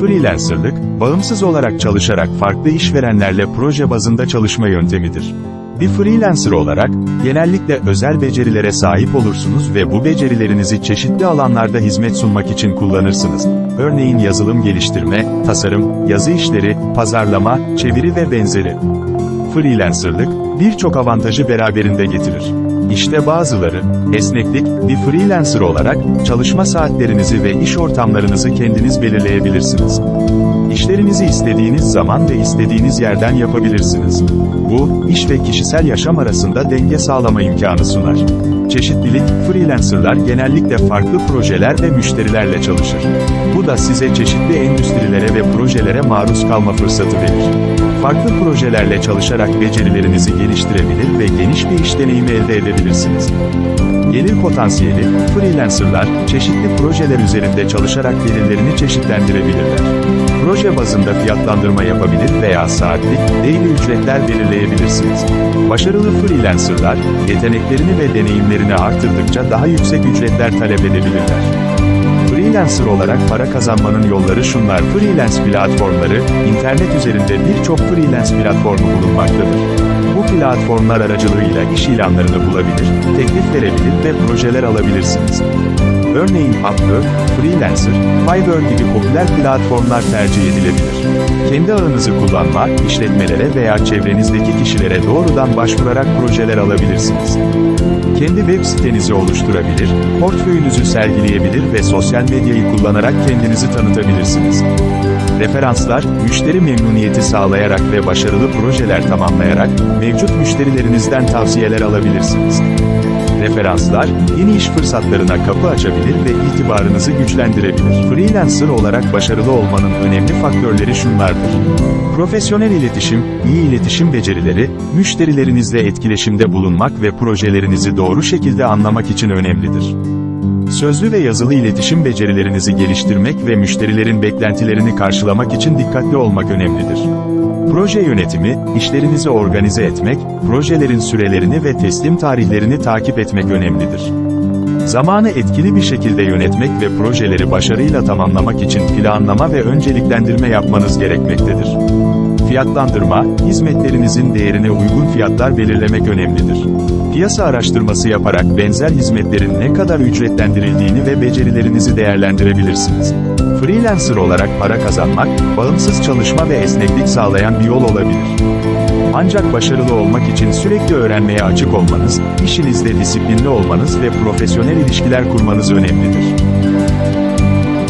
Freelancerlık, bağımsız olarak çalışarak farklı işverenlerle proje bazında çalışma yöntemidir. Bir freelancer olarak, genellikle özel becerilere sahip olursunuz ve bu becerilerinizi çeşitli alanlarda hizmet sunmak için kullanırsınız. Örneğin yazılım geliştirme, tasarım, yazı işleri, pazarlama, çeviri ve benzeri. Freelancerlık, birçok avantajı beraberinde getirir. İşte bazıları, esneklik, bir freelancer olarak, çalışma saatlerinizi ve iş ortamlarınızı kendiniz belirleyebilirsiniz. İşlerinizi istediğiniz zaman ve istediğiniz yerden yapabilirsiniz. Bu, iş ve kişisel yaşam arasında denge sağlama imkanı sunar. Çeşitlilik, freelancerlar genellikle farklı projeler ve müşterilerle çalışır. Bu da size çeşitli endüstrilere ve projelere maruz kalma fırsatı verir. Farklı projelerle çalışarak becerilerinizi geliştirebilir ve geniş bir iş deneyimi elde edebilirsiniz. Gelir potansiyeli, freelancerlar, çeşitli projeler üzerinde çalışarak gelirlerini çeşitlendirebilirler. Proje bazında fiyatlandırma yapabilir veya saatlik, daily ücretler belirleyebilirsiniz. Başarılı freelancerlar, yeteneklerini ve deneyimlerini artırdıkça daha yüksek ücretler talep edebilirler. Freelancer olarak para kazanmanın yolları şunlar. Freelance platformları, internet üzerinde birçok freelance platformu bulunmaktadır. Bu platformlar aracılığıyla iş ilanlarını bulabilir, teklif verebilir ve projeler alabilirsiniz. Örneğin Upwork, Freelancer, Fiverr gibi popüler platformlar tercih edilebilir. Kendi ağınızı kullanma, işletmelere veya çevrenizdeki kişilere doğrudan başvurarak projeler alabilirsiniz. Kendi web sitenizi oluşturabilir, portföyünüzü sergileyebilir ve sosyal medyayı kullanarak kendinizi tanıtabilirsiniz. Referanslar, müşteri memnuniyeti sağlayarak ve başarılı projeler tamamlayarak, mevcut müşterilerinizden tavsiyeler alabilirsiniz. Referanslar, yeni iş fırsatlarına kapı açabilir ve itibarınızı güçlendirebilir. Freelancer olarak başarılı olmanın önemli faktörleri şunlardır. Profesyonel iletişim, iyi iletişim becerileri, müşterilerinizle etkileşimde bulunmak ve projelerinizi doğru şekilde anlamak için önemlidir. Sözlü ve yazılı iletişim becerilerinizi geliştirmek ve müşterilerin beklentilerini karşılamak için dikkatli olmak önemlidir. Proje yönetimi, işlerinizi organize etmek, projelerin sürelerini ve teslim tarihlerini takip etmek önemlidir. Zamanı etkili bir şekilde yönetmek ve projeleri başarıyla tamamlamak için planlama ve önceliklendirme yapmanız gerekmektedir. Fiyatlandırma, hizmetlerinizin değerine uygun fiyatlar belirlemek önemlidir. Piyasa araştırması yaparak benzer hizmetlerin ne kadar ücretlendirildiğini ve becerilerinizi değerlendirebilirsiniz. Freelancer olarak para kazanmak, bağımsız çalışma ve esneklik sağlayan bir yol olabilir. Ancak başarılı olmak için sürekli öğrenmeye açık olmanız, işinizde disiplinli olmanız ve profesyonel ilişkiler kurmanız önemlidir.